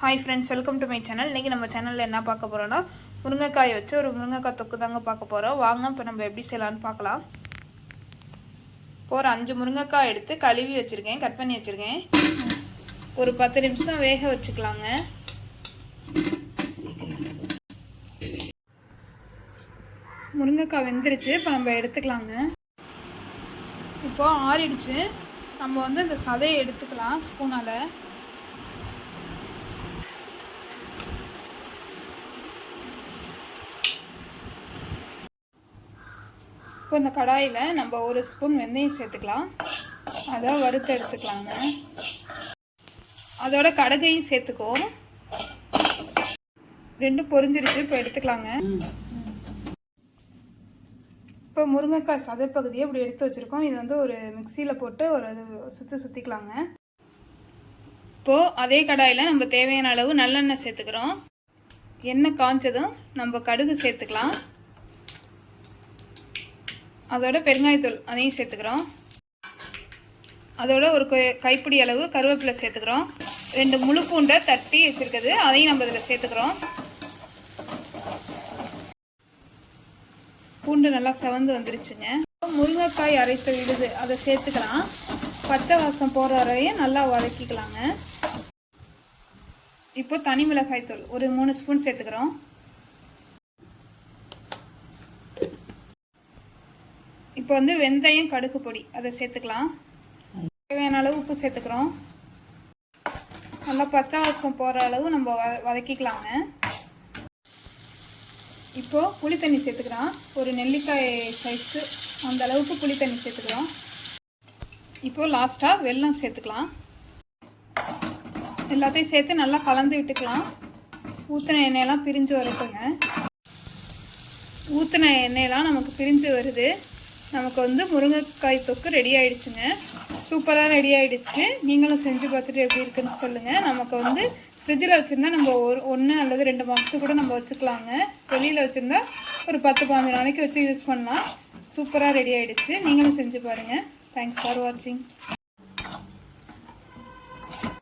Hi friends welcome to my channel இன்றைக்கி நம்ம சேனலில் என்ன பார்க்க போகிறோன்னா முருங்கைக்காயை வச்சு ஒரு முருங்கைக்காய் தொக்கு தாங்க பார்க்க போகிறோம் வாங்க இப்போ நம்ம எப்படி செய்யலான்னு பார்க்கலாம். இப்போ ஒரு அஞ்சு முருங்கைக்காய் எடுத்து கழுவி வச்சுருக்கேன் கட் பண்ணி வச்சுருக்கேன். ஒரு பத்து நிமிஷம் வேக வச்சுக்கலாங்க. முருங்கைக்காய் வெந்துருச்சு இப்போ நம்ம எடுத்துக்கலாங்க. இப்போது ஆறிடுச்சு. நம்ம வந்து இந்த சதையை எடுத்துக்கலாம் ஸ்பூனால். இப்போ இந்த கடாயில் நம்ம ஒரு ஸ்பூன் வெந்தயம் சேர்த்துக்கலாம். அதை வறுத்து எடுத்துக்கலாங்க. அதோட கடுகையும் சேர்த்துக்குவோம் ரெண்டும் பொரிஞ்சிருச்சு இப்போ எடுத்துக்கலாங்க. இப்போ முருங்கைக்காய் சதைப்பகுதியை இப்படி எடுத்து வச்சுருக்கோம். இது வந்து ஒரு மிக்சியில் போட்டு ஒரு சுற்றி சுற்றிக்கலாங்க இப்போது அதே கடாயில் நம்ம தேவையான அளவு நல்லெண்ணெய் சேர்த்துக்கிறோம். எண்ணெய் காஞ்சதும் நம்ம கடுகு சேர்த்துக்கலாம். அதோட பெருங்காயத்தூள் அதையும் சேர்த்துக்கிறோம். அதோட ஒரு கொ- கைப்பிடி அளவு கருவேப்பிலை சேர்த்துக்கிறோம். ரெண்டு முழு பூண்டை தட்டி வச்சுருக்குது அதையும் நம்ம இதில் சேர்த்துக்கிறோம். பூண்டு நல்லா செவந்து வந்துருச்சுங்க. முருங்கைக்காய் அரைத்த விடுது அதை சேர்த்துக்கலாம். பச்சை வாசம் போகிற வரையும் நல்லா வதக்கிக்கலாங்க. இப்போ தனி மிளகாய் தூள் ஒரு மூணு ஸ்பூன் சேர்த்துக்கிறோம். இப்போ வந்து வெந்தயம் கடுகு பொடி. அதை சேர்த்துக்கலாம். தேவையான அளவு உப்பு சேர்த்துக்கிறோம். நல்லா பச்சை வாசம் போகிற அளவு நம்ம வ வதக்கிக்கலாங்க. இப்போது புளி தண்ணி சேர்த்துக்கிறோம் ஒரு நெல்லிக்காய் சைஸு அந்த அளவுக்கு புளி தண்ணி சேர்த்துக்கிறோம். இப்போது லாஸ்ட்டாக வெல்லம் சேர்த்துக்கலாம். எல்லாத்தையும் சேர்த்து நல்லா கலந்து விட்டுக்கலாம். ஊற்றின எண்ணெயெல்லாம் பிரிஞ்சு வரட்டுங்க. ஊற்றின எண்ணெயெல்லாம் நமக்கு பிரிஞ்சு வருது. நமக்கு வந்து முருங்கைக்காய் தொக்கு ரெடி ஆயிடுச்சுங்க. சூப்பராக ரெடி ஆயிடுச்சு. நீங்களும் செஞ்சு பார்த்துட்டு எப்படி இருக்குன்னு சொல்லுங்கள் நமக்கு வந்து ஃப்ரிட்ஜில் வச்சுருந்தா நம்ம ஒரு ஒன்று அல்லது ரெண்டு மாதத்துக்கு கூட நம்ம வச்சுக்கலாங்க. வெளியில் வச்சுருந்தா ஒரு பத்து பதினஞ்சு நாளைக்கு வச்சு யூஸ் பண்ணலாம். சூப்பராக ரெடி ஆகிடுச்சு நீங்களும் செஞ்சு பாருங்கள் தேங்க்ஸ் ஃபார் வாட்சிங்